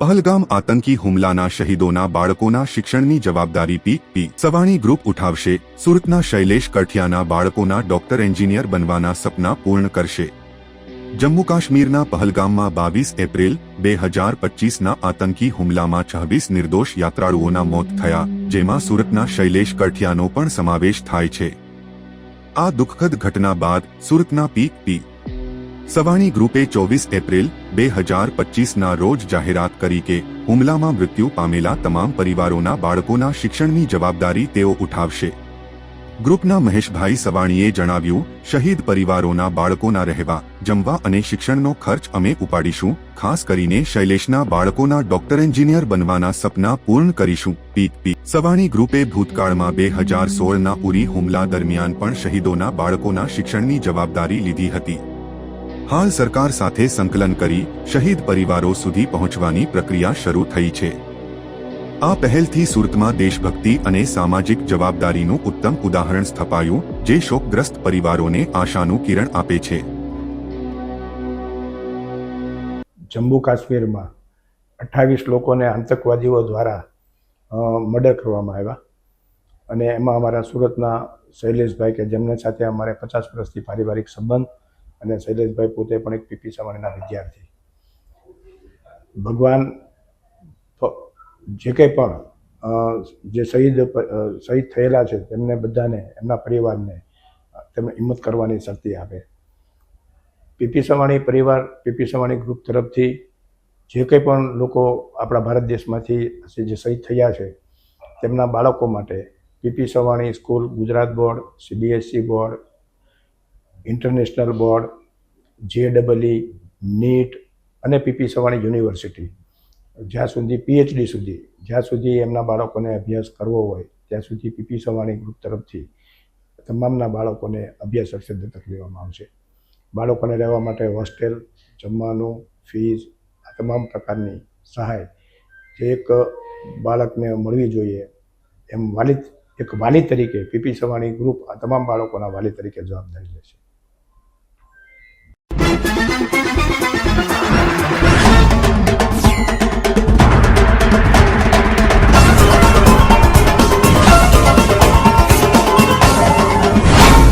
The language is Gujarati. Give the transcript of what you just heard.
પહલગામ આતંકી હુમલાના શહીદોના બાળકોના શિક્ષણની જવાબદારી પી પી સવાણી ગ્રુપ ઉઠાવશે. સુરતના શૈલેષ કઠિયાના બાળકોના ડોક્ટર એન્જિનિયર બનવાના સપના પૂર્ણ કરશે. જમ્મુ કાશ્મીરના પહલગામમાં બાવીસ એપ્રિલ બે હજાર પચીસના આતંકી હુમલામાં છવ્વીસ નિર્દોષ યાત્રાળુઓના મોત થયા, જેમાં સુરતના શૈલેષ કઠિયાનો પણ સમાવેશ થાય છે. આ દુઃખદ ઘટના બાદ સુરતના પી પી સવાણી ગ્રુપે ચોવીસ એપ્રિલ બે હજાર પચીસના રોજ જાહેરાત કરી કે હુમલામાં મૃત્યુ પામેલા તમામ પરિવારોના બાળકોના શિક્ષણની જવાબદારી તેઓ ઉઠાવશે. ગ્રુપના મહેશભાઈ સવાણીએ જણાવ્યું, શહીદ પરિવારોના બાળકોના રહેવા, જમવા અને શિક્ષણનો ખર્ચ અમે ઉપાડીશું, ખાસ કરીને શૈલેષના બાળકોના ડોક્ટર એન્જિનિયર બનવાના સપના પૂર્ણ કરીશું. પીક પી. સવાણી ગ્રુપે ભૂતકાળમાં બે હજાર સોળના ઉરી હુમલા દરમિયાન પણ શહીદોના બાળકોના શિક્ષણની જવાબદારી લીધી હતી. હાલ સરકાર સાથે સંકલન કરી શહીદ પરિવારો સુધી પહોંચવાની પ્રક્રિયા શરૂ થઈ છે. આ પહેલથી સુરતમાં દેશભક્તિ અને સામાજિક જવાબદારીનું ઉત્તમ ઉદાહરણ સ્થપાયું, જે શોકગ્રસ્ત પરિવારોને આશાનું કિરણ આપે છે. જમ્મુ કાશ્મીરમાં અઠ્ઠાવીસ લોકોને આતંકવાદીઓ દ્વારા મર્ડર કરવામાં આવ્યા. અને એમાં અમારા સુરતના શૈલેષભાઈ કે જેમને સાથે અમારે પચાસ વર્ષથી પારિવારિક સંબંધ અને શૈલેષભાઈ પોતે પણ એક પીપી સવાણીના વિદ્યાર્થી. ભગવાન જે કંઈ પણ જે શહીદ શહીદ થયેલા છે, તેમને બધાને, એમના પરિવારને તેમને હિંમત કરવાની શક્તિ આપે. પીપી સવાણી પરિવાર, પીપી સવાણી ગ્રુપ તરફથી જે કંઈ પણ લોકો આપણા ભારત દેશમાંથી જે શહીદ થયા છે, તેમના બાળકો માટે PP Savani school, Gujarat board CBSE board international board J double E NEET અને પીપી સવાણી યુનિવર્સિટી જ્યાં સુધી પીએચડી સુધી, જ્યાં સુધી એમના બાળકોને અભ્યાસ કરવો હોય, ત્યાં સુધી પીપી સવાણી ગ્રુપ તરફથી તમામના બાળકોને અભ્યાસ અક્ષર દત્તક લેવામાં આવશે. બાળકોને રહેવા માટે હોસ્ટેલ, જમવાનું, ફીસ, આ તમામ પ્રકારની સહાય જે એક બાળકને મળવી જોઈએ, એમ વાલી, એક વાલી તરીકે પીપી સવાણી ગ્રુપ આ તમામ બાળકોના વાલી તરીકે જવાબદારી લેશે